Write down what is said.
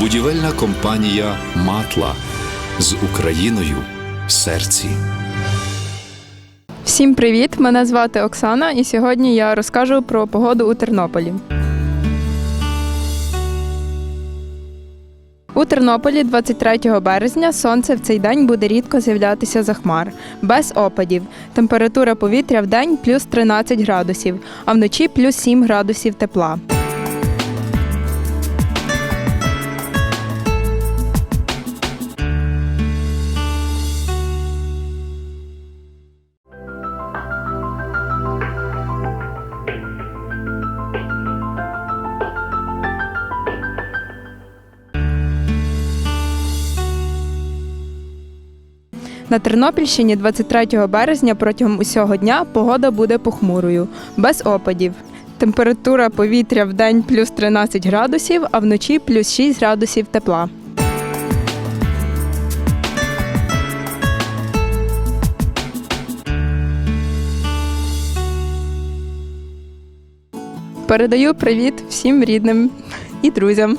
Будівельна компанія Матла з Україною в серці. Всім привіт! Мене звати Оксана, і сьогодні я розкажу про погоду у Тернополі. У Тернополі 23 березня сонце в цей день буде рідко з'являтися за хмар, без опадів. Температура повітря в день плюс 13 градусів, а вночі плюс 7 градусів тепла. На Тернопільщині 23 березня протягом усього дня погода буде похмурою, без опадів. Температура повітря в день плюс 13 градусів, а вночі плюс 6 градусів тепла. Передаю привіт всім рідним і друзям.